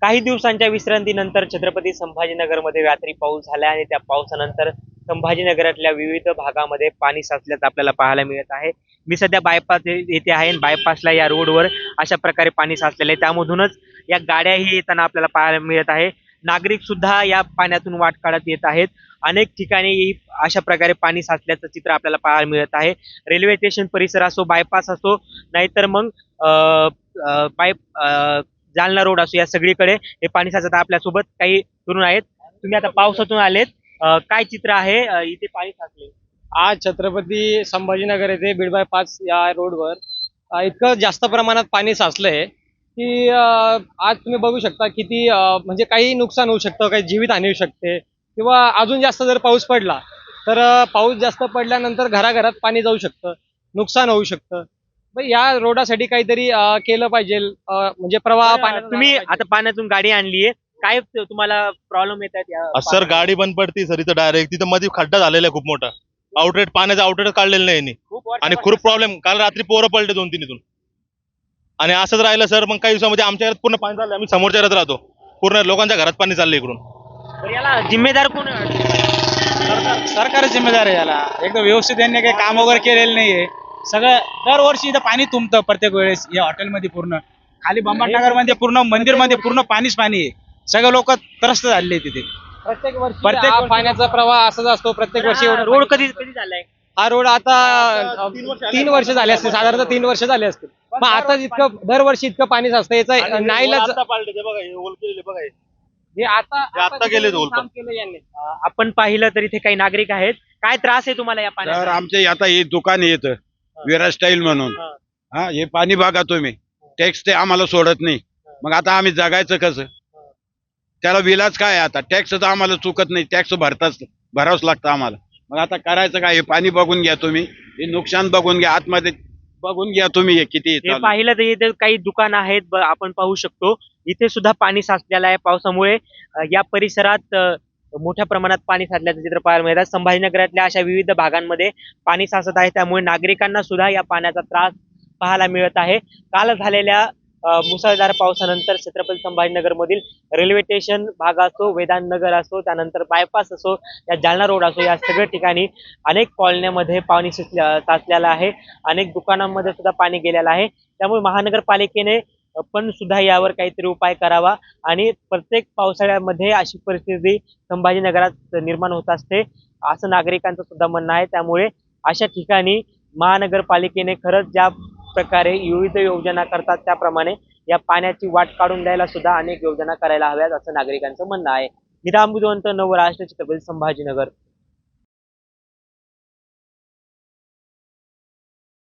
काही दिवसांच्या विश्रांतीनंतर छत्रपती संभाजीनगरमध्ये रात्री पाऊस झाला आणि त्या पावसानंतर संभाजीनगरातल्या विविध भागामध्ये पाणी साचल्याचं आपल्याला पाहायला मिळत आहे. मी सध्या बायपास येथे आहे आणि बायपासला या रोडवर अशा प्रकारे पाणी साचलेलं आहे. त्यामधूनच या गाड्याही येताना आपल्याला पाहायला मिळत आहे. नागरिक सुद्धा या पाण्यातून वाट काढत येत आहेत. अनेक ठिकाणी अशा प्रकारे पाणी साचल्याचं चित्र आपल्याला पाहायला मिळत आहे. रेल्वे स्टेशन परिसर असो बायपास असो नाहीतर मग बाय जालना रोड असो या सगळीकडे हे पाणी साचत आपल्यासोबत काही तरुण आहेत. तुम्ही आता पावसातून आलेत. काय चित्र आहे? इथे पाणी साचले. आज छत्रपती संभाजीनगर येथे बीडबाय पाच या रोडवर इतकं जास्त प्रमाणात पाणी साचलंय. की आज तुम्ही बघू शकता किती म्हणजे काही नुकसान होऊ शकतं काही जीवित हानी होऊ शकते. किंवा अजून जास्त जर पाऊस पडला तर पाऊस जास्त पडल्यानंतर घराघरात पाणी जाऊ शकतं नुकसान होऊ शकतं. या रोडासाठी काहीतरी केलं पाहिजे म्हणजे प्रवाह पाण्याचा तुम्ही. आता पाण्यातून गाडी आणलीये काय तुम्हाला प्रॉब्लेम येत आहेत सर गाडी बंद पडती सर इथं डायरेक्ट तिथं मध्ये खड्डा झालेला आहे खूप मोठा. आउटलेट पाण्याचा आउटलेट काढलेलं नाही आणि खूप प्रॉब्लेम काल रात्री पोरं पडले दोन तीन इथून. आणि असंच राहिलं सर मग काही दिवसामध्ये आमच्या घरात पूर्ण पाणी चाललं आम्ही समोरच्या घरात राहतो. पूर्ण लोकांच्या घरात पाणी चाललं इकडून. तर याला जिम्मेदार कोण आहे? सरकार जिम्मेदार आहे याला. एकदम व्यवस्थित यांनी काही काम वगैरे केलेलं नाहीये. सगळं दरवर्षी इथं पाणी तुंबतं प्रत्येक वेळेस या हॉटेलमध्ये पूर्ण. खाली बंबाटनगरमध्ये पूर्ण मंदिरमध्ये पूर्ण पाणीच पाणी आहे. सगळे लोक त्रस्त झाले तिथे. प्रत्येक वर्षी प्रत्येक हा वर्षी- पाण्याचा प्रवाह असाच असतो प्रत्येक वर्षी हा एवढं रोड कधी कधी झालाय? हा रोड आता तीन वर्ष झाले असतील साधारणतः तीन वर्ष झाले असतील. मग आता इतकं दरवर्षी इतकं पाणी साचतं याचा नाईलाज आता पाळले ते बघा हे ओल केलेले बघा हे. हे आता हे आता गेले तिथे धोल काम पण. केलं यांनी. अं, आपण पाहिलं तर इथे काही नागरिक आहेत. काय त्रास आहे तुम्हाला या तर पाण्याचा आमच्या आता हे दुकान येत विरा स्टाईल म्हणून. हा. हा हे पाणी बघा तुम्ही. टॅक्स ते आम्हाला सोडत नाही. मग आता आम्ही जगायचं कसं? त्याला विलाज काय आता? टॅक्स तर आम्हाला चुकत नाही. टॅक्स भरताच भरावंच लागतं आम्हाला. मग आता करायचं काय? हे पाणी बघून घ्या तुम्ही. हे नुकसान बघून घ्या. आतमध्ये बघून घ्या तुम्ही हे किती हे चालू. पाहिलं तर इथे काही दुकान आहेत ब- आपण पाहू शकतो. इथे सुद्धा पाणी साचलेलं आहे पावसामुळे. अं, या परिसरात अं, मोठ्या प्रमाणात पाणी साचल्याचं चित्र पाहायला मिळतात. संभाजीनगरातल्या अशा विविध भागांमध्ये पाणी साचत आहे. त्यामुळे नागरिकांना सुद्धा या पाण्याचा त्रास पाहायला मिळत आहे. काल झालेल्या मुसळधार पावसानंतर छत्रपती संभाजीनगरमधील रेल्वे स्टेशन भाग असो वेदांत नगर असो त्यानंतर बायपास असो या जालना रोड असो या सगळ्या ठिकाणी अनेक कॉलन्यामध्ये पाणी सुचल्या साचलेलं आहे. अनेक दुकानांमध्ये सुद्धा पाणी गेलेलं आहे. त्यामुळे महानगरपालिकेने पण सुद्धा यावर काहीतरी उपाय करावा आणि प्रत्येक पावसाळ्यामध्ये अशी परिस्थिती संभाजीनगरात निर्माण होत असते असं नागरिकांचं सुद्धा म्हणणं आहे. त्यामुळे अशा ठिकाणी महानगरपालिकेने खरंच ज्या प्रकारे विविध योजना करतात. त्याप्रमाणे या पाण्याची वाट काढून द्यायला सुद्धा अनेक योजना करायला हव्यात असं नागरिकांचं म्हणणं आहे. निराम बुधवंत नवराष्ट्र छत्रपती संभाजीनगर.